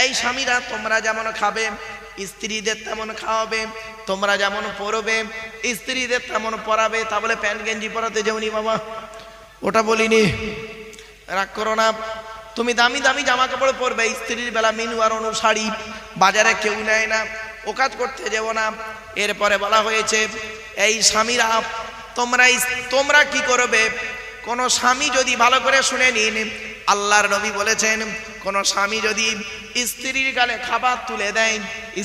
এই স্বামীরা, তোমরা যেমন খাবে, স্ত্রীদের তেমন খাওয়াবে, তোমরা যেমন পরবে, স্ত্রীদের তেমন পরাবে, তা বলে প্যান্ট গেঞ্জি পরাতে যেমনি বাবা। ওটা বলিনি। রাগ করো না। তুমি দামি দামি জামা কাপড় পরবে, স্ত্রীর বেলা মিনু আর অনু শাড়ি বাজারে কেউ নেয় না ও কাজ করতে যাব না। এরপরে বলা হয়েছে, এই স্বামীরা, তোমরা তোমরা কি করবে? কোন স্বামী যদি ভালো করে শুনে নিন, আল্লাহর নবী বলেছেন কোন স্বামী যদি স্ত্রীর গালে খাবার তুলে দেয়,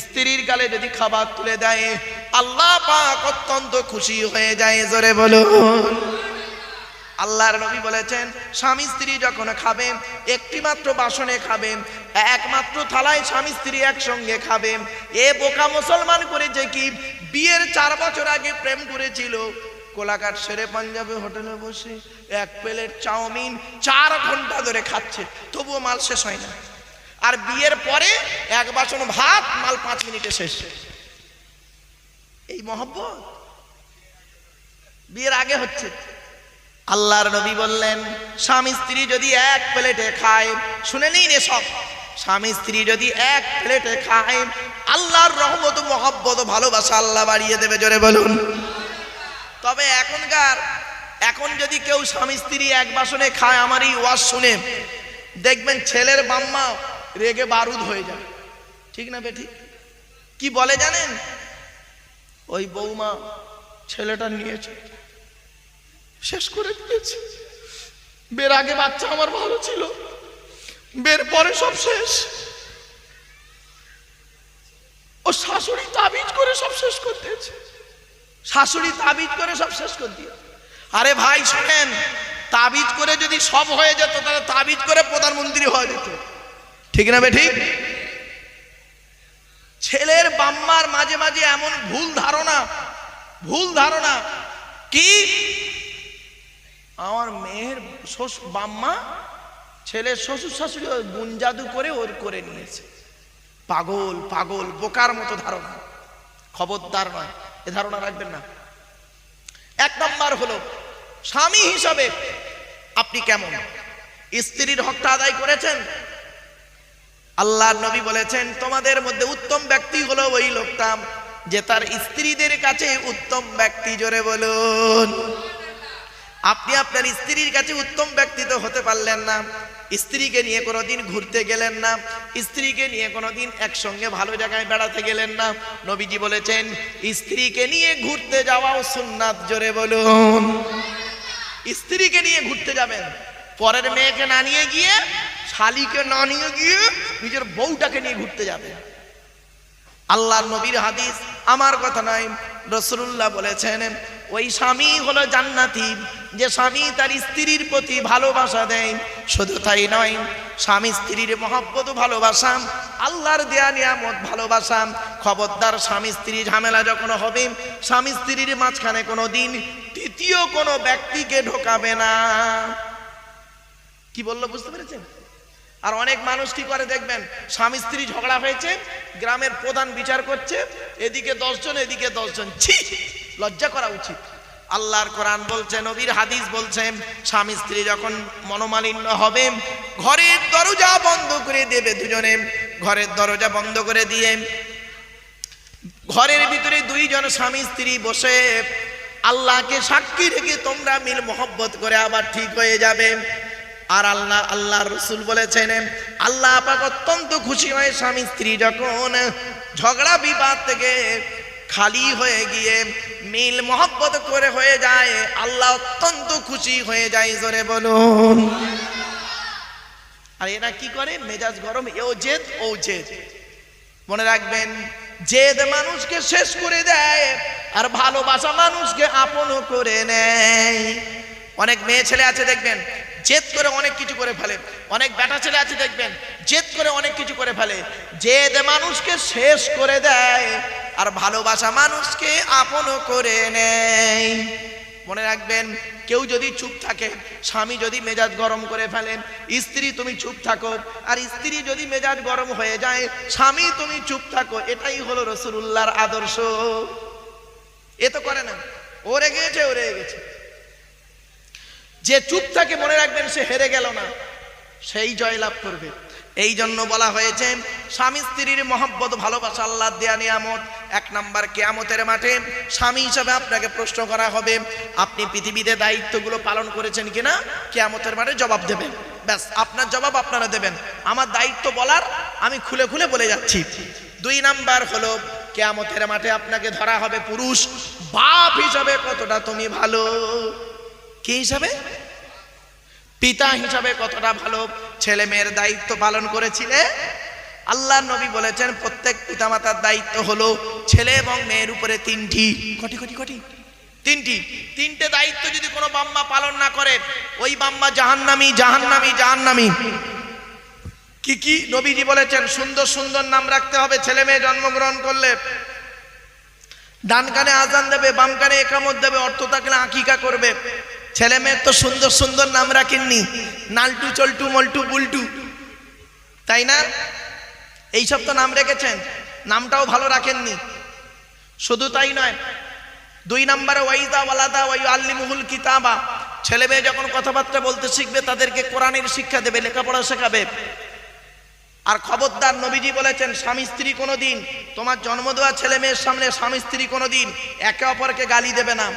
স্ত্রীর গালে যদি খাবার তুলে দেয়, আল্লাহ পাক অত্যন্ত খুশি হয়ে যায়, জোরে বলুন। আল্লাহর নবী বলেছেন, স্বামী স্ত্রী যখন খাবেন একটি মাত্র বাসনে খাবেন একমাত্র থালায় স্বামী স্ত্রী একসঙ্গে খাবেন এ বোকা মুসলমান করেছে কি? বিয়ের চার বছর আগে প্রেম করেছিল কোলাঘাট সেরে পাঞ্জাবে হোটেলে বসে এক প্লেট চাউমিন চার ঘণ্টা ধরে খাচ্ছে, তবুও মাল শেষ হয় না। আর বিয়ের পরে এক বাসন ভাত, মাল পাঁচ মিনিটে শেষ। এই মহব্বত? বিয়ের আগে হচ্ছে। আল্লাহর নবী বললেন, স্বামী স্ত্রী যদি এক প্লেটে খায়, শুনে নিন সব স্বামী স্ত্রী যদি এক প্লেটে খায়, আল্লাহর রহমত, মহব্বত, ভালোবাসা আল্লাহ বাড়িয়ে দেবে, জোরে বলুন। তবে এখনকার, এখন যদি কেউ স্বামী স্ত্রী এক বাসনে খায়, আমার এই ওয়াজ শুনে দেখবেন ছেলের বাম্মা রেগে বারুদ হয়ে যায়। ঠিক না বেঠিক? কি বলে জানেন? ওই বৌমা ছেলেটা নিয়েছে, শেষ করে দিয়েছে। বের আগে বাচ্চা আমার ভালো ছিল, বের পরে সব শেষ। ও শাশুড়ি তাবিজ করে সব শেষ করে দিয়েছে। শাশুড়ি তাবিজ করে সব শেষ করে দিয়ে আরে ভাই, শোনেন, তাবিজ করে যদি সব হয়ে যেত, তাহলে তাবিজ করে প্রধানমন্ত্রী হয়ে যেত। ঠিক না বে, ঠিক? ছেলের বাম্মার মাঝে মাঝে এমন ভুল ধারণা ভুল ধারণা। কি? আমার মেয়ের বাম্মা ছেলের শ্বশুর শাশুড়ি গুণ জাদু করে ওর করে নিয়েছে। পাগল পাগল, বোকার মতো ধারণা। খবরদার নয়। এ ধারণা রাখবেন না। এক নম্বর হলো, স্বামী হিসাবে আপনি কেমন? স্ত্রীর হকটা আদায় করেছেন? আল্লাহ নবী বলেছেন, তোমাদের মধ্যে উত্তম ব্যক্তি হলো ওই লোকটা যে তার স্ত্রীদের কাছে উত্তম ব্যক্তি জোরে বলুন। আপনি আপনার স্ত্রীর কাছে উত্তম ব্যক্তিত্ব হতে পারলেন না। স্ত্রীকে নিয়ে কোনোদিন ঘুরতে গেলেন না। স্ত্রীকে নিয়ে কোনোদিন একসঙ্গে ভালো জায়গায় বেড়াতে গেলেন না। নবীজি বলেছেন, স্ত্রীকে নিয়ে ঘুরতে যাওয়াও সুন্নাত, জোরে বলুন। স্ত্রীকে নিয়ে ঘুরতে যাবেন। পরের মেয়েকে না নিয়ে গিয়ে, শালিকে না নিয়ে গিয়ে নিজের বউটাকে নিয়ে ঘুরতে যাবে আল্লাহর নবীর হাদিস আমার কথা নয় রসুল্লাহ বলেছেন ওই স্বামী হলো জান্নাতি। যে স্বামী তার স্ত্রীর প্রতি ভালোবাসা দেয়, শুধু তাই নয়, স্বামী স্ত্রীর মহব্বত, ভালোবাসা, আল্লাহর দেয়া নিয়ামত, ভালোবাসা। খবরদার স্বামী স্ত্রী ঝামেলা যখন হবে, স্বামী স্ত্রীর মাঝখানে কোনো দিন তৃতীয় কোনো ব্যক্তিকে ঢোকাবে না। কি বলল বুঝতে পেরেছেন? আর অনেক মানুষ কি করে দেখবেন, স্বামী স্ত্রী ঝগড়া হয়েছে, গ্রামের প্রধান বিচার করছে, এদিকে দশজন এদিকে দশজন, ছি! লজ্জা করা উচিত। আল্লাহর কোরআন বলছে, নবীর হাদিস বলছেন স্বামী স্ত্রী যখন মনোমালিন্য হবে, ঘরের দরজা বন্ধ করে দেবে দুজনে। ঘরের দরজা বন্ধ করে দিয়ে ঘরের ভিতরে দুইজন স্বামী স্ত্রী বসে আল্লাহকে সাক্ষী রেখে তোমরা মিল মোহব্বত করে আবার ঠিক হয়ে যাবে। আর আল্লাহ আল্লাহ রসুল বলেছেন, আল্লাহ পাক অত্যন্ত খুশি হয় স্বামী স্ত্রী যখন ঝগড়া বিবাদ থেকে খালি হয়ে গিয়ে মিল মোহব্বত করে হয়ে যায়, আল্লাহ অত্যন্ত খুশি হয়ে যায়, জোরে বলুন। আর এরা কি করে? মেজাজ গরম এও জেদ, ও জেদ। মনে রাখবেন, জেদ মানুষকে শেষ করে দেয়, আর ভালোবাসা মানুষকে আপন করে নেয়। অনেক মেয়ে ছেলে আছে, দেখবেন, জেদ করে অনেক কিছু করে ফেলে। অনেক বেটা ছেলে আছে, দেখবেন, জেদ করে অনেক কিছু করে ফেলে। জেদ মানুষকে শেষ করে দেয় আর ভালোবাসা মানুষকে আপন করে নেয়। মনে রাখবেন, কেউ যদি চুপ থাকে, স্বামী যদি মেজাজ গরম করে ফেলেন স্ত্রী তুমি চুপ থাকো, আর স্ত্রী যদি মেজাজ গরম হয়ে যায়, স্বামী তুমি চুপ থাকো, এটাই হলো রসুল্লাহর আদর্শ। এ তো করে না, ও রেগে গেছে ও গেছে যে চুপ থাকে, মনে রাখবেন সে হেরে গেল না, সেই জয়লাভ করবে। এই জন্য বলা হয়েছে, স্বামী স্ত্রীর মহব্বত, ভালোবাসা, আল্লাহ দেয়া নিয়ামত। এক নাম্বার কেয়ামতের মাঠে স্বামী হিসাবে আপনাকে প্রশ্ন করা হবে, আপনি পৃথিবীতে দায়িত্বগুলো পালন করেছেন কিনা? কেয়ামতের মাঠে জবাব দেবেন। ব্যাস, আপনার জবাব আপনারা দেবেন। আমার দায়িত্ব বলার আমি খুলে খুলে বলে যাচ্ছি। দুই নাম্বার হলো, কেয়ামতের মাঠে আপনাকে ধরা হবে পুরুষ। বাপ হিসাবে কতটা তুমি ভালো? কি হিসাবে? পিতা হিসাবে কতটা ভালো? ছেলে মেয়ের দায়িত্ব পালন করেছিলে? আল্লাহ নবী বলেছেন, প্রত্যেক পিতামাতার দায়িত্ব হলো ছেলে এবং মেয়ের উপরে তিনটি। কটি কটি কটি? তিনটি। তিনটে দায়িত্ব যদি কোনো বাম্মা পালন না করে, ওই বাম্মা জাহান্নামি জাহান্নামি জাহান্নামি। কি কি? নবীজি বলেছেন, সুন্দর সুন্দর নাম রাখতে হবে, ছেলে মেয়ে জন্মগ্রহণ করলে। ডান কানে আজান দেবে, বাম কানে একামত দেবে, অর্থ থাকলে আকিকা করবে। ছেলে মেয়ের তো সুন্দর সুন্দর নাম রাখেননি, নালটু, চল্টু, মল্টু, বুলটু। তাই না? এইসব তো নাম রেখেছেন, নামটাও ভালো রাখেননি। শুধু তাই নয়, দুই নম্বরে ওয়াইদা ওয়ালাদা ওয়াই আল্লিমুহুল কিতাবা। ছেলে মেয়ে যখন কথাবার্তা বলতে শিখবে, তাদেরকে কোরআনের শিক্ষা দেবে, লেখাপড়া শেখাবে। আর খবরদার নবীজি বলেছেন, স্বামী স্ত্রী কোনো দিন তোমার জন্ম দেওয়া ছেলে মেয়ের সামনে স্বামী স্ত্রী কোনো দিন একে অপরকে গালি দেবে না।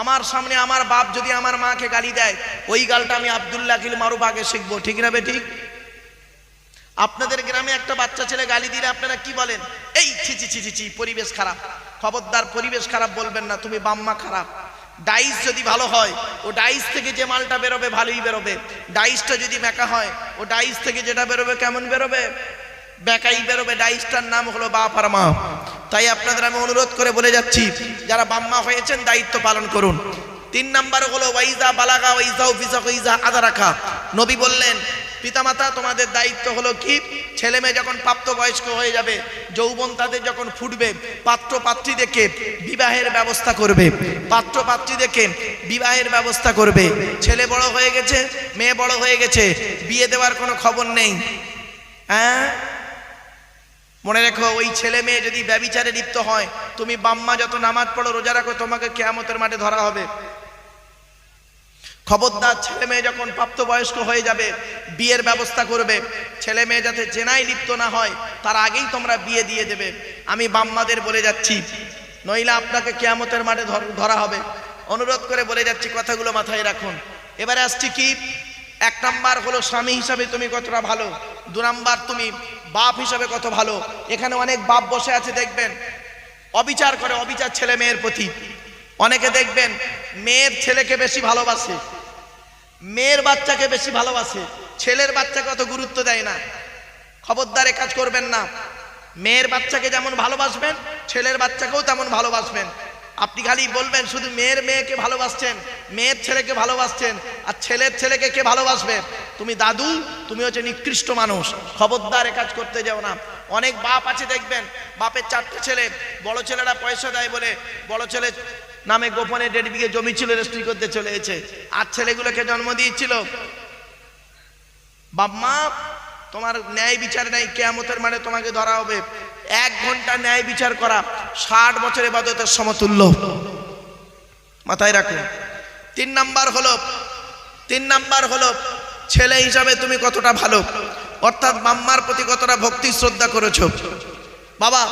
আমার সামনে আমার বাপ যদি আমার মাকে গালি দেয়, ওই গালটা আমি আবদুল্লাহ কিল মারুফ আগে শিখব, ঠিক না বে ঠিক? আপনাদের গ্রামে একটা বাচ্চা ছেলে গালি দিলে আপনারা কি বলেন? এই ছি ছি ছি পরিবেশ খারাপ। খবরদার পরিবেশ খারাপ বলবেন না, তুমি বাম্মা খারাপ। ডাইস যদি ভালো হয়, ও ডাইস থেকে যে মালটা বেরোবে, ভালোই বেরোবে। ডাইসটা যদি মেকা হয়, ও ডাইস থেকে যেটা বেরোবে, কেমন বেরোবে? বেকাই বেরোবে, ডাইসটার নাম হলো বাপ আর মা। তাই আপনাদের আমি অনুরোধ করে বলে যাচ্ছি, যারা বাম্মা হয়েছেন, দায়িত্ব পালন করুন। তিন নাম্বার হলো, ওয়াইজা বালাগা, ওয়াইজা অফিসা ওয়াইজা আদা রাখা নবী বললেন, পিতামাতা, তোমাদের দায়িত্ব হলো কি? ছেলে মেয়ে যখন প্রাপ্তবয়স্ক হয়ে যাবে, যৌবন তাদের যখন ফুটবে পাত্র পাত্রী দেখে বিবাহের ব্যবস্থা করবে। পাত্র পাত্রী দেখে বিবাহের ব্যবস্থা করবে। ছেলে বড় হয়ে গেছে, মেয়ে বড় হয়ে গেছে, বিয়ে দেওয়ার কোনো খবর নেই। হ্যাঁ? মনে রেখো, ওই ছেলে মেয়ে যদি ব্যবিচারে লিপ্ত হয়, তুমি বাম্মা যত নামাজ পড়ো, রোজা রাখো, তোমাকে কেয়ামতের মাঠে ধরা হবে। খবরদার ছেলে মেয়ে যখন প্রাপ্তবয়স্ক হয়ে যাবে, বিয়ের ব্যবস্থা করবে, ছেলে মেয়ে যাতে জেনায় লিপ্ত না হয়, তার আগেই তোমরা বিয়ে দিয়ে দেবে। আমি বাম্মাদের বলে যাচ্ছি, নইলে আপনাকে কেয়ামতের মাঠে ধরা হবে। অনুরোধ করে বলে যাচ্ছি, কথাগুলো মাথায় রাখুন। এবারে আসছি কি? এক নাম্বার হলো স্বামী হিসাবে তুমি কতটা ভালো। দু নাম্বার তুমি বাপ হিসাবে কত ভালো। এখানে অনেক বাপ বসে আছে, দেখবেন। অবিচার করে অবিচার ছেলে মেয়ের প্রতি। অনেকে দেখবেন মেয়ের ছেলেকে বেশি ভালোবাসে। মেয়ের বাচ্চাকে বেশি ভালোবাসে। ছেলের বাচ্চাকে অত গুরুত্ব দেয় না। খবরদার কাজ করবেন না। মেয়ের বাচ্চাকে যেমন ভালোবাসবেন, ছেলের বাচ্চাকেও তেমন ভালোবাসবেন। আপনি খালি বলবেন, শুধু মেয়ের মেয়েকে ভালোবাসছেন, মেয়ের ছেলেকে ভালোবাসছেন, আর ছেলের ছেলেকে কে ভালোবাসবে? তুমি দাদু, তুমি হচ্ছে নিকৃষ্ট মানুষ, খবরদার কাজ করতে যাও না। অনেক বাপ আছে, দেখবেন, বাপের চারটে ছেলে, বড় ছেলেরা পয়সা দেয় বলে, বড় ছেলে নামে গোপনে দেড় বিঘে জমি ছিল রেস্ট্রি করতে চলে এসেছে। আর ছেলেগুলোকে জন্ম দিয়েছিল, বাপমা তোমার ন্যায় বিচার নেই, কেয়ামতের মানে তোমাকে ধরা হবে। এক ঘণ্টা ন্যায় বিচার করা, ষাট বছরের বাদতের সমতুল্য। মাথায় রাখুন তিন নাম্বার হলো, তিন নাম্বার হলো, ছেলে হিসাবে তুমি কতটা ভালো? অর্থাৎ মাম্মার প্রতি কতটা ভক্তি, শ্রদ্ধা করেছ? বাবা,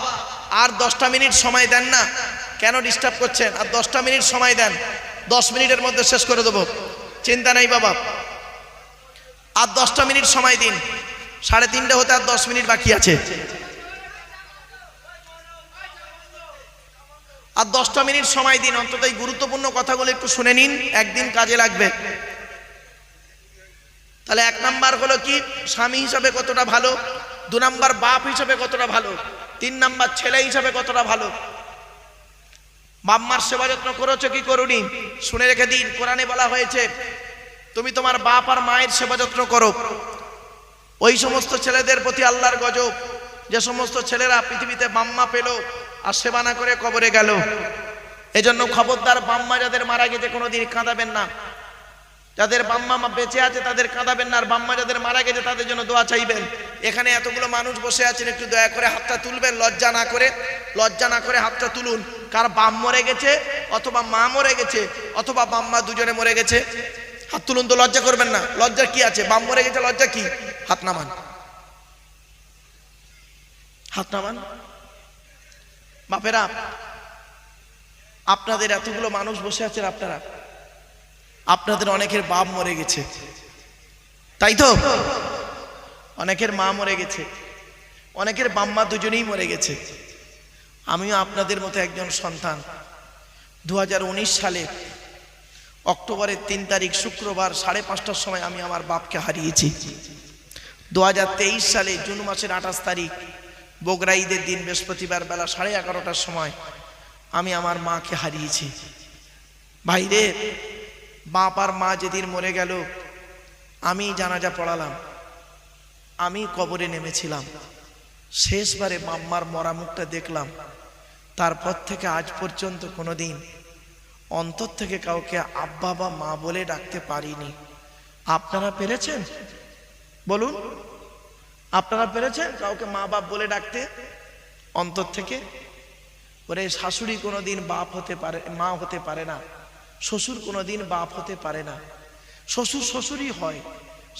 আর দশটা মিনিট সময় দেন না? কেন ডিস্টার্ব করছেন? আর দশটা মিনিট সময় দেন। দশ মিনিটের মধ্যে শেষ করে দেবো। চিন্তা নাই বাবা। আর দশটা মিনিট সময় দিন। সাড়ে তিনটে হতে আর দশ মিনিট বাকি আছে। আর দশটা মিনিট সময় দিন, অন্তত এই গুরুত্বপূর্ণ কথাগুলো একটু শুনে নিন, একদিন কাজে লাগবে। তাহলে এক নাম্বার হলো কি? স্বামী হিসাবে কতটা ভালো? দু নাম্বার বাপ হিসাবে কতটা ভালো? তিন নাম্বার ছেলে হিসাবে কতটা ভালো? বাম্মার সেবা যত্ন করেছ কি করুনি? শুনে রেখে দিন। কোরআনে বলা হয়েছে, তুমি তোমার বাপ আর মায়ের সেবা যত্ন করো। ওই সমস্ত ছেলেদের প্রতি আল্লাহর গজব, যে সমস্ত ছেলেরা পৃথিবীতে বাম্মা পেল আর সেবা না করে কবরে গেল। এজন্য খবরদার বাম্মা যাদের মারা গেছে কোনোদিন কাঁদাবেন না। যাদের বাম্মা মা বেঁচে আছে তাদের কাঁদাবেন না, আর বাম্মা যাদের মারা গেছে তাদের জন্য দোয়া চাইবেন। এখানে এতগুলো মানুষ বসে আছেন, একটু দয়া করে হাতটা তুলবেন, লজ্জা না করে, লজ্জা না করে হাতটা তুলুন। কার বাম মরে গেছে অথবা মা মরে গেছে অথবা বাম্মা দুজনে মরে গেছে, হাত তুলুন তো, লজ্জা করবেন না। লজ্জা কি আছে? বাম মরে গেছে, লজ্জা কি? হাত নামান। হাত নামান। বাপেরা, আপনাদের এতগুলো মানুষ বসে আছেন আপনারা। আপনাদের অনেকের বাপ মরে গেছে। তাই তো? অনেকের মা মরে গেছে। অনেকের বাম্মা দুজনেই মরে গেছে। আমিও আপনাদের মতো একজন সন্তান। দু হাজার উনিশ সালে অক্টোবরের তিন তারিখ শুক্রবার সাড়ে পাঁচটার সময় আমি আমার বাপকে হারিয়েছি। দু হাজার তেইশ সালে জুন মাসের আঠাশ তারিখ বগরা ঈদের দিন বৃহস্পতিবার বেলা সাড়ে এগারোটার সময় আমি আমার মাকে হারিয়েছি। ভাইরে, বাপ আর মা যেদিন মরে গেল, আমি জানাজা পড়ালাম, আমি কবরে নেমেছিলাম। শেষবারে মাম্মার মরা মুখটা দেখলাম। তারপর থেকে আজ পর্যন্ত কোনো দিন অন্তর থেকে কাউকে আব্বা বা মা বলে ডাকতে পারিনি। আপনারা পেরেছেন? বলুন, আপনারা পেরেছেন কাউকে মা বাপ বলে ডাকতে? অন্তর থেকে? ওরে শাশুড়ি কোনোদিন বাপ হতে পারে, মা হতে পারে না, শ্বশুর কোনোদিন বাপ হতে পারে না। শ্বশুর শ্বশুরই হয়,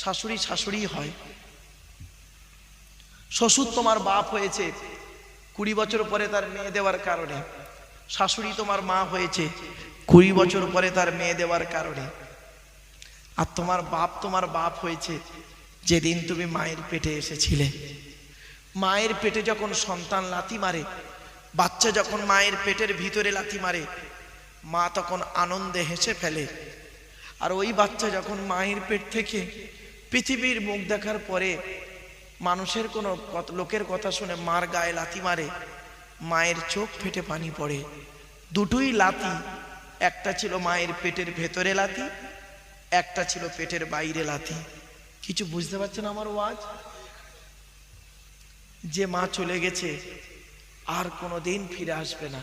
শাশুড়ি শাশুড়ি হয়। শ্বশুর তোমার বাপ হয়েছে, কুড়ি বছর পরে তার মেয়ে দেওয়ার কারণে। শাশুড়ি তোমার মা হয়েছে, কুড়ি বছর পরে তার মেয়ে দেওয়ার কারণে। আর তোমার বাপ তোমার বাপ হয়েছে যেদিন তুমি মায়ের পেটে এসেছিলে। মায়ের পেটে যখন সন্তান লাথি মারে, বাচ্চা যখন মায়ের পেটের ভিতরে লাথি মারে, মা তখন আনন্দে হেসে ফেলে। আর ওই বাচ্চা যখন মায়ের পেট থেকে পৃথিবীর মুখ দেখার পরে মানুষের কোনো লোকের কথা শুনে মার গায়ে লাথি মারে, মায়ের চোখ ফেটে পানি পড়ে। দুটোই লাথি, একটা ছিল মায়ের পেটের ভেতরে লাথি, একটা ছিল পেটের বাইরে লাথি। কিছু বুঝতে পারছেন আমার ওয়াজ? যে মা চলে গেছে, আর কোনো দিন ফিরে আসবে না।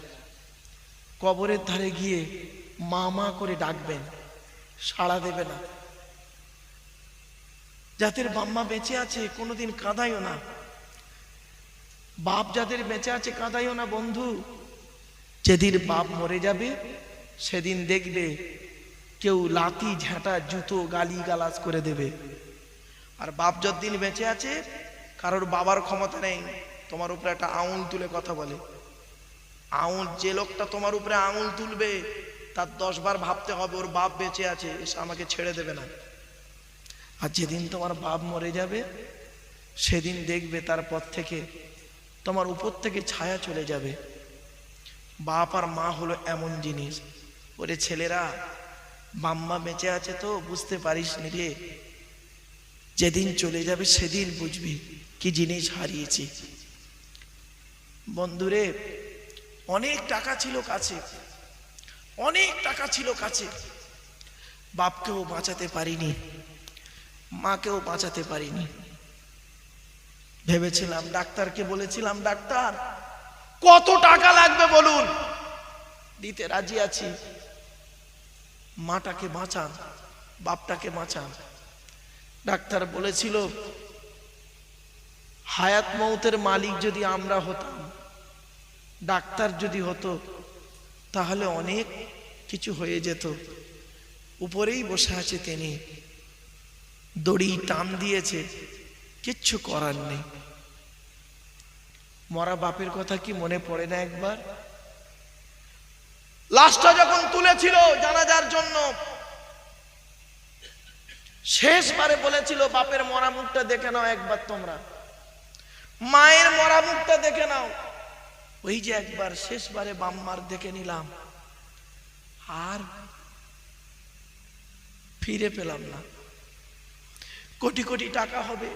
কবরের ধারে গিয়ে মা মা করে ডাকবেন, সাড়া দেবে না। যাদের বাম্মা বেঁচে আছে, কোনোদিন কাঁদাইও না। বাপ যাদের বেঁচে আছে কাঁদাইও না, বন্ধু। যেদিন বাপ মরে যাবে, সেদিন দেখবে কেউ লাতি ঝাঁটা, জুতো গালি গালাজ করে দেবে। আর বাপ যতদিন বেঁচে আছে, কারোর বাবার ক্ষমতা নেই, তোমার উপরে একটা আঙুল তুলে কথা বলে। আঙুল, যে লোকটা তোমার উপরে আঙুল তুলবে, তার দশ বার ভাবতে হবে, ওর বাপ বেঁচে আছে, এসে আমাকে ছেড়ে দেবে না। আর যেদিন তোমার বাপ মরে যাবে, সেদিন দেখবে তারপর থেকে তোমার উপর থেকে ছায়া চলে যাবে। বাপ আর মা হলো এমন জিনিস। ওরে ছেলেরা বাম্মা বেঁচে আছে তো, বুঝতে পারিস নি রে। যেদিন চলে যাবে সেদিন বুঝবি কি জিনিস হারিয়েছি। বন্ধুরে, অনেক টাকা ছিল কাছে, অনেক টাকা ছিল কাছে। বাপকেও বাঁচাতে পারিনি, মাকেও বাঁচাতে পারিনি। ভেবেছিলাম ডাক্তারকে বলেছিলাম, ডাক্তার, কত টাকা লাগবে বলুন? দিতে রাজি আছি। মাটাকে বাঁচান, বাপটাকে বাঁচান। ডাক্তার বলেছিল, হায়াত মৌতের মালিক যদি আমরা হতাম, ডাক্তার যদি হতো, তাহলে অনেক কিছু হয়ে যেত। উপরেই বসে আছে তিনি। দড়ি টান দিয়েছে, কিচ্ছু করার নেই। মরা বাপের কথা কি মনে পড়ে না একবার? লাশটা যখন তুলেছিল জানাজার জন্য শেষবারে বলেছিল, বাপের মরা মুখটা দেখে নাও একবার তোমরা। মায়ের মরা মুখটা দেখে নাও। ওই যে একবার শেষবারে বাম্মার দেখে নিলাম। আর ফিরে পেলাম না। কোটি কোটি টাকা হবে,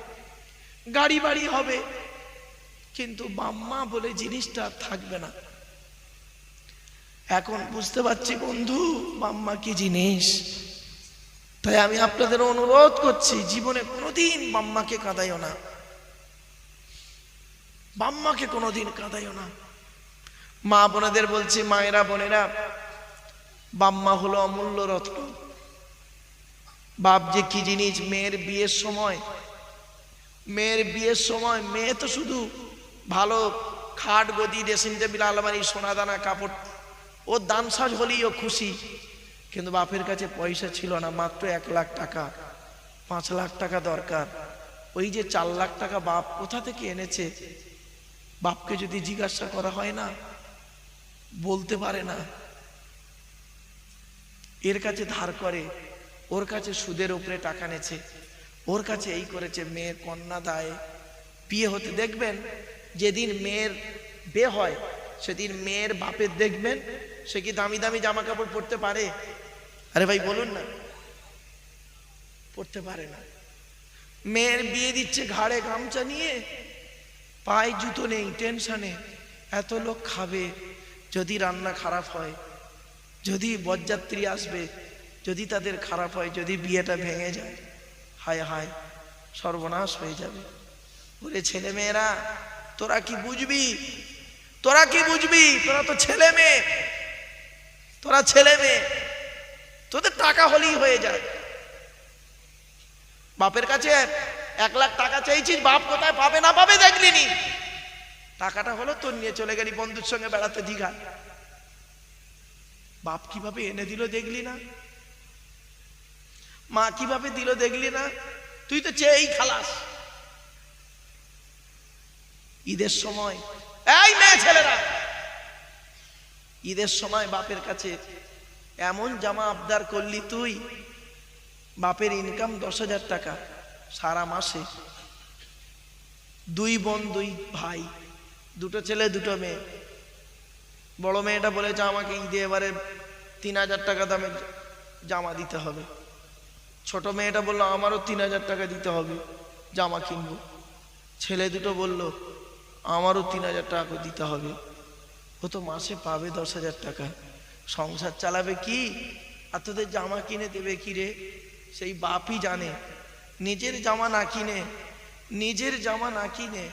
গাড়ি বাড়ি হবে, কিন্তু বাম্মা বলে জিনিসটা থাকবে না। এখন বুঝতে পারছি বন্ধু, বাম্মা কি জিনিস? তাই আমি আপনাদের অনুরোধ করছি, জীবনে কোনোদিন বাম্মাকে কাঁদাইও না। বাম্মাকে কোনোদিন কাঁদাইও না। মা বোনেদের বলছি, মায়েরা, বোনেরা, বাম্মা হলো অমূল্য রত্ন। বাপ যে কি জিনিস, মেয়ের বিয়ের সময়, মেয়ের বিয়ের সময়, মেয়ে তো শুধু ভালো খাট, গদি ড্রেসিং টেবিল আলমারি সোনা দানা কাপড়, ও দান সাজ হলেই ও খুশি। কিন্তু বাপের কাছে পয়সা ছিল না, মাত্র এক লাখ টাকা, পাঁচ লাখ টাকা দরকার। ওই যে চার লাখ টাকা বাপ কোথা থেকে এনেছে? বাপকে যদি জিজ্ঞাসা করা হয় না, বলতে পারে না। এর কাছে ধার করে, ওর কাছে সুদের উপরে টাকা নেছে ওর কাছে এই করেছে, মেয়ের কন্যা দায়। বিয়ে হতে দেখবেন, যেদিন মেয়ের বে হয়, সেদিন মেয়ের বাপের দেখবেন, সে কি দামি দামি জামা কাপড় পরতে পারে? আরে ভাই, বলুন না। পড়তে পারে না। মেয়ের বিয়ে দিচ্ছে ঘাড়ে গামছা নিয়ে। পায়ে জুতো নেই টেনশনে এত লোক খাবে। যদি রান্না খারাপ হয়, যদি বরযাত্রী আসবে, যদি তাদের খারাপ হয়, যদি বিয়েটা ভেঙে যায়, হায় হায়, সর্বনাশ হয়ে যাবে। বলে ছেলে মেয়েরা তোরা কি বুঝবি? তোরা কি বুঝবি? তোরা তো ছেলে মেয়ে তোরা ছেলে মেয়ে তোদের টাকা হলেই হয়ে যায়। বাপের কাছে এক লাখ টাকা চাইছিস বাপ কোথায় পাবে না পাবে দেখলি নি। টাকাটা হলো তোর নিয়ে চলে গেলি বন্ধুর সঙ্গে বেড়াতে দীঘা। বাপ কীভাবে এনে দিল দেখলি না? মা কীভাবে দিল দেখলি না? তুই তো চেয়েই খালাস। ঈদের সময়, এই মেয়ে ছেলেরা, ঈদের সময় বাপের কাছে এমন জামা আবদার করলি তুই? বাপের ইনকাম দশ হাজার টাকা সারা মাসে। দুই বোন, দুই ভাই, দুটো ছেলে, দুটো মেয়ে। বড় মেয়েটা বলেছে আমাকে ঈদে এবারে তিন হাজার টাকা দামের জামা দিতে হবে। ছোট মেয়েটা বলল, আমারও তিন হাজার টাকা দিতে হবে, জামা কিনবো। ছেলে দুটো বলল, আমারও তিন হাজার টাকা দিতে হবে। ও তো মাসে পাবে দশ হাজার টাকা। সংসার চালাবে কি? আর তোদের জামা কিনে দেবে কি রে? সেই বাপই জানে। নিজের জামা না কিনে, নিজের জামা না কিনে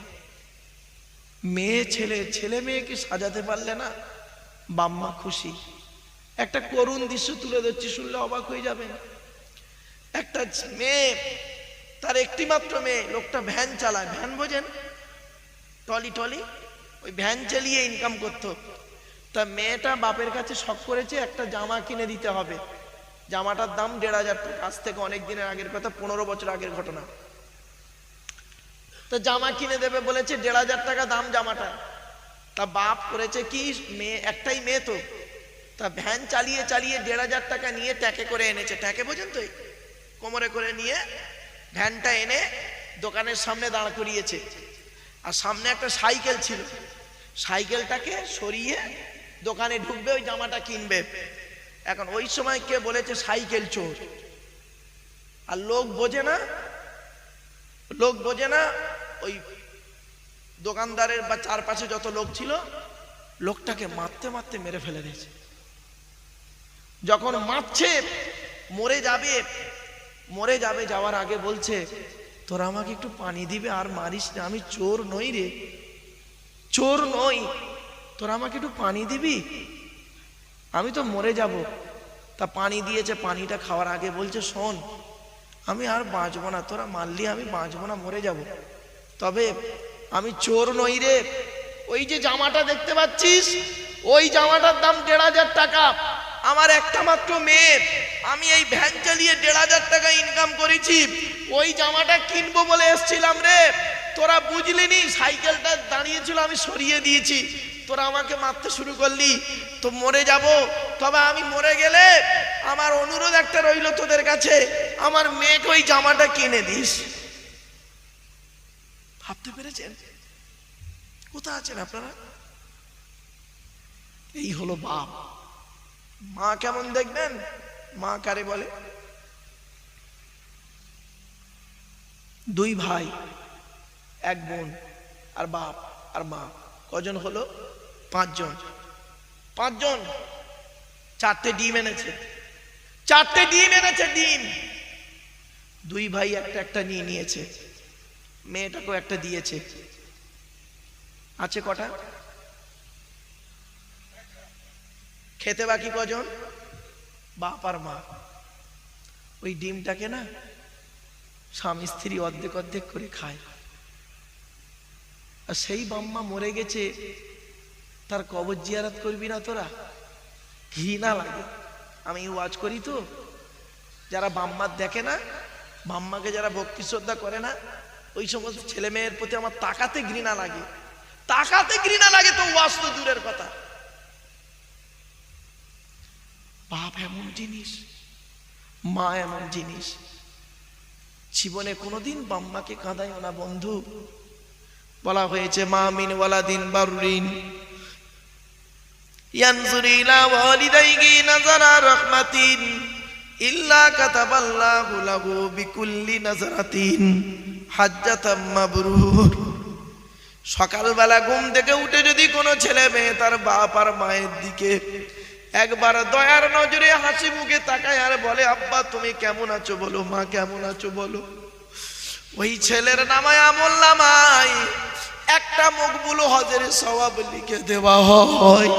মেয়ে, ছেলে ছেলে মেয়েকে সাজাতে পারলে না? বাম্মা খুশি। একটা করুণ দৃশ্য তুলে ধরছি, শুনলে অবাক হয়ে যাবে। একটা মেয়ে, তার একটি মাত্র মেয়ে, লোকটা ভ্যান চালায়। ভ্যান বোঝেন? টলি টলি ওই ভ্যান চালিয়ে ইনকাম করতো। তা মেয়েটা বাপের কাছে শখ করেছে একটা জামা কিনে দিতে হবে। জামাটার দাম দেড় হাজার টাকা। আজ থেকে অনেক দিনের আগের কথা, পনেরো বছর আগের ঘটনা। তো জামা কিনে দেবে বলেছে, দেড় হাজার টাকা দাম জামাটা। তা বাপ করেছে কি, মেয়ে, একটাই মেয়ে তো। তা ভ্যান চালিয়ে চালিয়ে দেড় হাজার টাকা নিয়ে ট্যাকে করে এনেছে। ট্যাকে বোঝেন তো কোমরে করে নিয়ে ভ্যানটা এনে দোকানের সামনে দাঁড় করিয়েছে। আর সামনে একটা সাইকেল ছিল। সাইকেলটাকে সরিয়ে দোকানে ঢুকবে, ওই জামাটা কিনবে। এখন ওই সময় কে বলেছে, সাইকেল চোর। আর লোক বোঝে না, লোক বোঝে না, ওই দোকানদারের বা চারপাশে যত লোক ছিল, লোকটাকে মারতে মারতে মেরে ফেলে দিয়েছে। যখন মারছে, মরে যাবে মরে যাবে যাওয়ার আগে বলছে, তোরা আমাকে একটু পানি দিবে আর মারিস না, আমি চোর নই রে। চোর নই তোরা আমাকে একটু পানি দিবি? আমি তো মরে যাব। তা পানি দিয়েছে, পানিটা খাওয়ার আগে বলছে, শোন, আমি আর বাঁচবো না। তোরা মারলি, আমি বাঁচবো না, মরে যাব। তবে আমি চোর নই রে। ওই যে জামাটা দেখতে পাচ্ছিস? ওই জামাটার দাম দেড় হাজার টাকা। আমার একটা মাত্র মেয়ে। আমি এই ভ্যান চালিয়ে দেড় হাজার টাকা ইনকাম করেছি। ওই জামাটা কিনবো বলে এসছিলাম রে। তোরা বুঝলি নি? সাইকেলটা দাঁড়িয়েছিল আমি সরিয়ে দিয়েছি। তোরা আমাকে মারতে শুরু করলি, তো মরে যাব। তবে আমি মরে গেলে আমার অনুরোধ একটা রইল তোদের কাছে, আমার মেয়েকে ওই জামাটা কিনে দিস। ভাবতে পেরেছেন? কোথায় আছেন আপনারা? এই হলো বাপ। মা কেমন দেখবেন? মা কারে বলে? দুই ভাই, এক বোন, আর বাপ, আর মা। কজন হলো? পাঁচজন। পাঁচজন। চারটে ডিম এনেছে। চারটে ডিম এনেছে ডিম। দুই ভাই একটা একটা নিয়ে নিয়েছে। মেয়েটাকেও একটা দিয়েছে। আছে কটা? খেতে বাকি কজন? বাপ আর মা। ওই ডিমটাকে না স্বামী স্ত্রী অর্ধেক অর্ধেক করে খায়। আর সেই বাম্মা মরে গেছে তার কবর জিয়ারাত করবি না তোরা? ঘৃণা লাগে। আমি ওয়াজ করি তো। যারা বাম্মার দেখে না, বাম্মাকে যারা ভক্তি শ্রদ্ধা করে না, ওই সমস্ত ছেলে মেয়ের প্রতি আমার তাকাতে ঘৃণা লাগে। তাকাতে ঘৃণা লাগে তো ওয়াজ তো দূরের কথা। বাপ এমন জিনিস, মা এমন জিনিস। জীবনে কোনোদিন বাম্মাকে কাঁদাইও না, বন্ধু। বলা হয়েছে, মা মিন ওয়ালাদিন বারুরিন। ইয়ানজুর ইলা ওয়ালিদাইহি নাজারা রাহমাতিন ইল্লা কাতাবাল্লাহু লাহু বিকুল্লি নাজারাতিন হাজ্জাতাম মাবরুর সকালবেলা ঘুম থেকে উঠে যদি কোনো ছেলে মেয়ে তার বাপ আর মায়ের দিকে একবার দয়ার নজরে হাসি মুখে তাকায় আর বলে, আব্বা, তুমি কেমন আছো বলো, মা কেমন আছো বলো? ওই ছেলের নামায় আমল নামায় একটা মকবুল হজের সবাব লিখে দেওয়া হয়।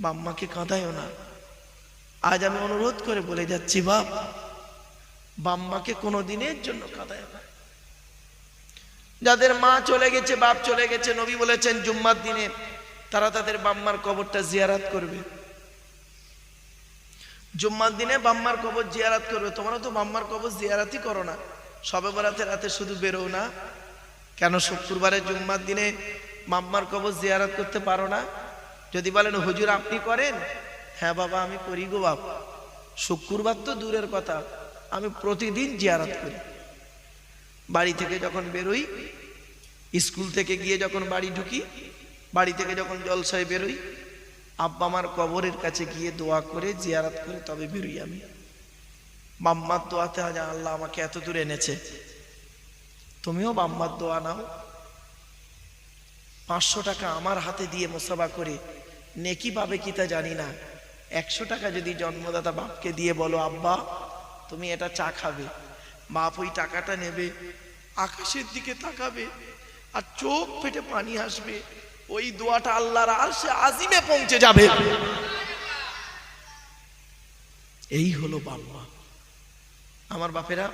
বাম্মাকে কাঁদায়ও না। আজ আমি অনুরোধ করে বলে যাচ্ছি, বাপ বাম্মাকে কোনো দিনের জন্য কাঁদায় না। যাদের মা চলে গেছে, বাপ চলে গেছে, নবী বলেছেন, জুম্মার দিনে তারা তাদের বাম্মার কবরটা জিয়ারাত করবে। জুম্মার দিনে বাম্মার কবর জিয়ারাত করবে। তোমরা তো বাম্মার কবর জিয়ারাতই করো না। সবে বরাতে রাতে শুধু বেরো না। কেন শুক্রবারে জুম্মার দিনে মাম্মার কবর জিয়ারাত করতে পারো না? যদি বলেন, হুজুর, আপনি করেন? হ্যাঁ বাবা, আমি করি গো বাবা শুক্রবার তো দূরের কথা, আমি প্রতিদিন জিয়ারাত করি। বাড়ি থেকে যখন বেরোই, স্কুল থেকে গিয়ে যখন বাড়ি ঢুকি, বাড়ি থেকে যখন জলসায় বেরোই, আব্বা আমার কবরের কাছে গিয়ে দোয়া করে জিয়ারাত করে, তবে বেরোই আমি। বাম্মার দোয়াতে আজ আল্লাহ আমাকে এত দূর এনেছে। তুমিও বাম্মার দোয়া নাও। পাঁচশো টাকা আমার হাতে দিয়ে মোসাবা করে নেকি পাবে কি তা জানি না। একশো টাকা যদি জন্মদাতা বাপকে দিয়ে বলো, আব্বা, তুমি এটা চা খাবে। বাপ ওই টাকাটা নেবে, আকাশের দিকে তাকাবে, আর চোখ ফেটে পানি আসবে। ওই দোয়াটা আল্লাহর আর সে আজিমে পৌঁছে যাবে। এই হলো বাম্মা আমার বাপেরা,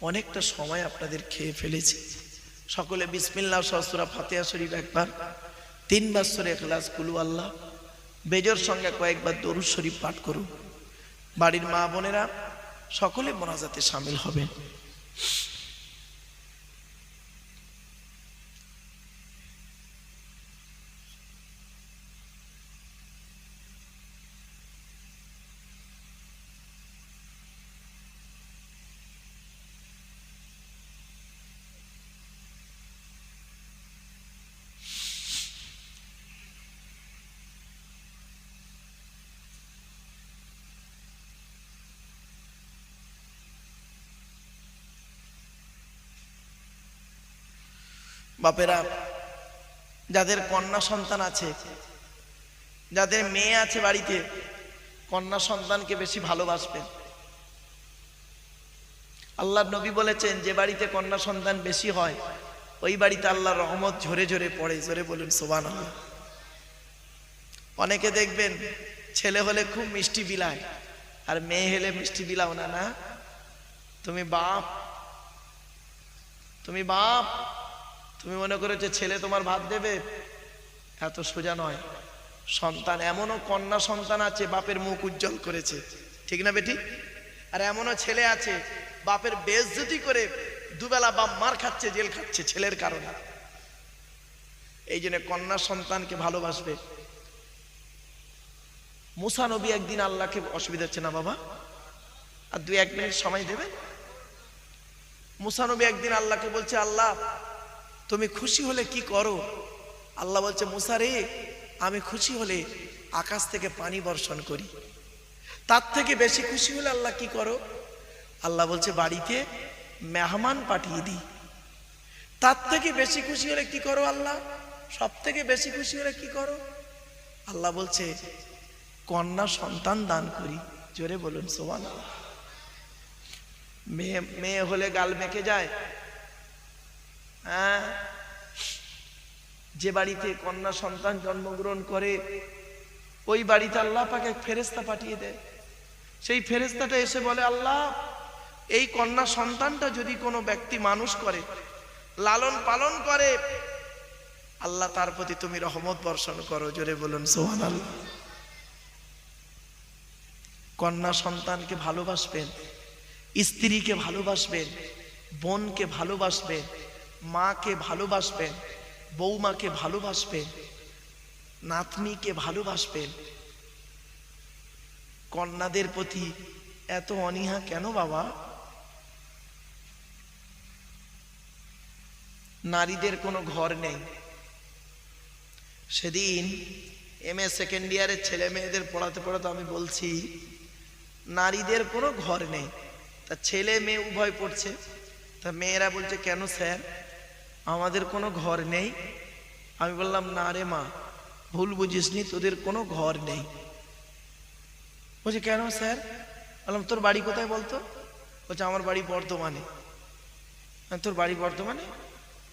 অনেকটা সময় আপনাদের খেয়ে ফেলেছে। সকলে বিসমিল্লাহ সহসুরা ফাতেহা শরীফ একবার তিনবার সরে এখলাস কুলু আল্লাহ। বেজর সঙ্গে কয়েকবার দরুদ শরীফ পাঠ করুন বাড়ির মা বোনেরা সকলে মোনাজাতে সামিল হবেন। বাপেরা, যাদের কন্যা সন্তান আছে, যাদের মেয়ে আছে বাড়িতে, কন্যা সন্তানকে বেশি ভালোবাসবেন। আল্লাহ নবী বলেছেন, যে বাড়িতে কন্যা সন্তান বেশি হয়, ওই বাড়িতে আল্লাহর রহমত ঝরে ঝরে পড়ে। জোরে বলুন সোবান আল্লাহ অনেকে দেখবেন, ছেলে হলে খুব মিষ্টি বিলায়, আর মেয়ে হলে মিষ্টি বিলাও না না? তুমি বাপ তুমি বাপ তুমি মনে করেছ ছেলে তোমার ভাত দেবে? এত সোজা নয়। সন্তান এমনও কন্যা সন্তান আছে, বাপের মুখ উজ্জ্বল করেছে। ঠিক না বেটি? আর এমনও ছেলে আছে, বাপের বেজ্জতি করে দুবেলা বাপ মার খাচ্ছে, জেল খাচ্ছে ছেলের কারণে। এই জন্য কন্যা সন্তানকে ভালোবাসবে। মুসা নবী একদিন আল্লাহকে অসুবিধা হচ্ছে না বাবা? আর দুই এক মিনিট সময় দেবেন? মুসা নবী একদিন আল্লাহকে বলছে, আল্লাহ তুমি খুশি হলে কি করো? আল্লাহ বলছে, মুসা রে, আমি খুশি হলে আকাশ থেকে পানি বর্ষণ করি। তার থেকে বেশি খুশি হলে আল্লাহ কি করো? আল্লাহ বলছে, বাড়িতে মেহমান পাঠিয়ে দিই। তার থেকে বেশি খুশি হলে কি করো আল্লাহ? সব থেকে বেশি খুশি হলে কি করো? আল্লাহ বলছে, কন্যা সন্তান দান করি। জোরে বলুন সোমান মেয়ে মেয়ে হলে গাল মেখে যায় হ্যাঁ? যে বাড়িতে কন্যা সন্তান জন্মগ্রহণ করে, ওই বাড়িতে আল্লাহ পাকে ফেরেস্তা পাঠিয়ে দেয়। সেই ফেরেস্তাটা এসে বলে, আল্লাহ, এই কন্যা সন্তানটা যদি কোনো ব্যক্তি মানুষ করে, লালন পালন করে, আল্লাহ তার প্রতি তুমি রহমত বর্ষণ করো। জোরে বলুন সোহান আল্লাহ কন্যা সন্তানকে ভালোবাসবেন, স্ত্রীকে ভালোবাসবেন, বোনকে ভালোবাসবেন মাকে ভালোবাসবেন, বৌমাকে ভালোবাসবেন, নাতনিকে ভালোবাসবেন। কন্যাদের প্রতি এত অনীহা কেন বাবা? নারীদের কোনো ঘর নেই। সেদিন এম এ সেকেন্ড ইয়ারের ছেলে মেয়েদের পড়াতে পড়াতে আমি বলছি, নারীদের কোনো ঘর নেই। তা ছেলে মেয়ে উভয় পড়ছে। তা মেয়েরা বলছে, কেন স্যার? আমাদের কোনো ঘর নেই। আমি বললাম না রে মা ভুল বুঝিসনি তোদের কোনো ঘর নেই। বলছে কেন স্যার? বললাম তোর বাড়ি কোথায় বলতো? বলছে আমার বাড়ি বর্ধমানে। "হ্যাঁ, তোর বাড়ি বর্ধমানে?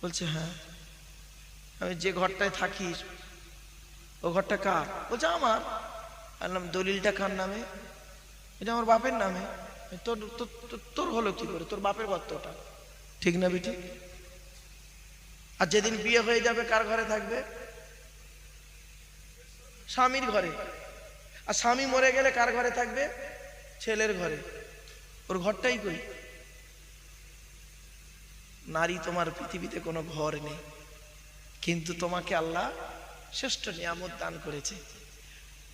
বলছে হ্যাঁ। আমি যে ঘরটায় থাকিস ও ঘরটা কার? বলছে আমার। বললাম দলিলটা কার নামে? এটা আমার বাপের নামে। তোর তোর- হলো কি করে? তোর বাপের ঘর তো ঠিক না বিটি? আর যেদিন বিয়ে হয়ে যাবে, কার ঘরে থাকবে? স্বামীর ঘরে। আর স্বামী মরে গেলে কার ঘরে থাকবে? ছেলের ঘরে। ওর ঘরটাই কই? নারী তোমার পৃথিবীতে কোনো ঘর নেই। কিন্তু তোমাকে আল্লাহ শ্রেষ্ঠ নিয়ামত দান করেছে।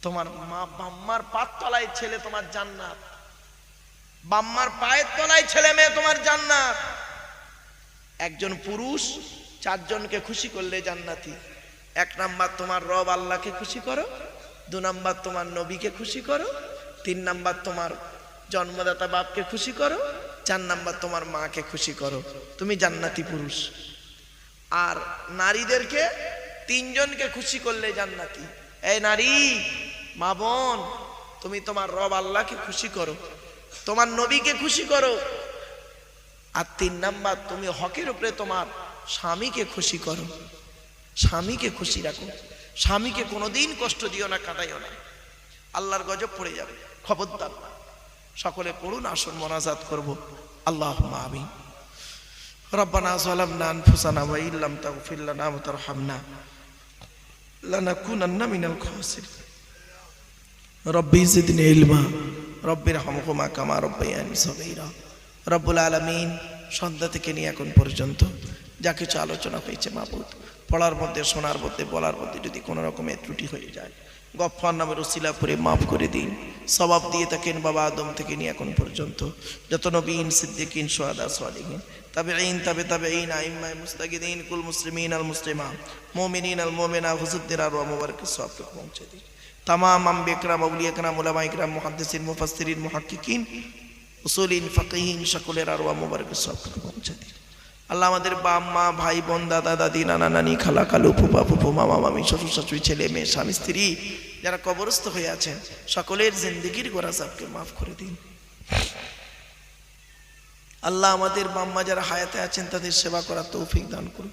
তোমার মা বাম্মার পাত তলায় ছেলে তোমার জান্নাত। বাম্মার পায়ের তলায় ছেলে মেয়ে তোমার জান্নাত। একজন পুরুষ চারজনকে খুশি করলে জান্নাতি। এক নাম্বার তোমার রব আল্লাহকে খুশি করো, দু নাম্বার তোমার নবীকে খুশি করো, তিন নাম্বার তোমার জন্মদাতা বাপকে খুশি করো, চার নাম্বার তোমার মাকে খুশি করো। তুমি জান্নাতি পুরুষ। আর নারীদেরকে তিনজনকে খুশি করলে জান্নাতি। এই নারী, মা বোন, তুমি তোমার রব আল্লাহকে খুশি করো, তোমার নবীকে খুশি করো। আর তিন নাম্বার, তুমি হকের উপরে তোমার স্বামীকে খুশি করো স্বামীকে খুশি রাখো স্বামীকে কোনোদিন কষ্ট দিও না কাটাইও না আল্লাহর গজব পড়ে যাবে খবরদার না সকলে পড়ুন আসুন মনাজাত করব আল্লাহ আমি ربنا ظلمنا أنفسنا وإن لم تغفر لنا وترحمنا لنكونن من الخاسرين ربي زدني علما ربي ارحمهما كما ربياني صغيرا রব্বুল আলমিন সন্ধ্যা থেকে নিয়ে এখন পর্যন্ত যা কিছু আলোচনা হয়েছে মাবুদ, পড়ার মধ্যে, শোনার মধ্যে, বলার মধ্যে যদি কোনো রকমের ত্রুটি হয়ে যায়, গফফার নামের উসিলা করে মাফ করে দিন। সবাব দিয়ে থাকেন বাবা আদম থেকে নিয়ে এখন পর্যন্ত। যত নবীন, সিদ্দিকিন সোয়াদা সোয়ালিহীন তবে আইন তবে তবে আইন আইম্মাই মুস্তাকিদিন কুল মুসলিমিন, আল মুসলিমা, মোমিনিন, আল মোমেনা, হুজুদ্দিন, আর মুবারক সবকে পৌঁছে দিন। তামাম আম্বে একরাম আউলিয়া একরাম ওলামা একরাম মুহাদ্দিসিন, মুফাসসিরিন, মুহাক্কিকিন, উসুলিন, ফাকিহিন সকলের আরওয়া মুবারক সবকে পৌঁছে দিন। আল্লাহ আমাদের বাপ, মা, ভাই, বোন, দাদা, দাদি, নানা, নানি, খালা, কালু, ফুপা, ফুপু, মামা, মামি, শ্বশুর, শাশুড়ি, ছেলে, মেয়ে, স্বামী, স্ত্রী যারা কবরস্থ হয়ে আছেন সকলের জিন্দগির গোড়া সাহকে মাফ করে দিন। আল্লাহ আমাদের বাম্মা যারা হায়াতে আছেন, তাদের সেবা করার তৌফিক দান করুন।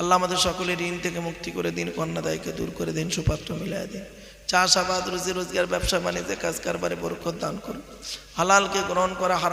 আল্লাহ আমাদের সকলের ঋণ থেকে মুক্তি করে দিন কন্যাদায়কে দূর করে দিন, সুপাত্র মিলাই দিন। চাষাবাদ, রুজি, রোজগার, ব্যবসা, বাণিজ্যে, কাজ কারবারে বরকত দান করুন। হালালকে গ্রহণ করা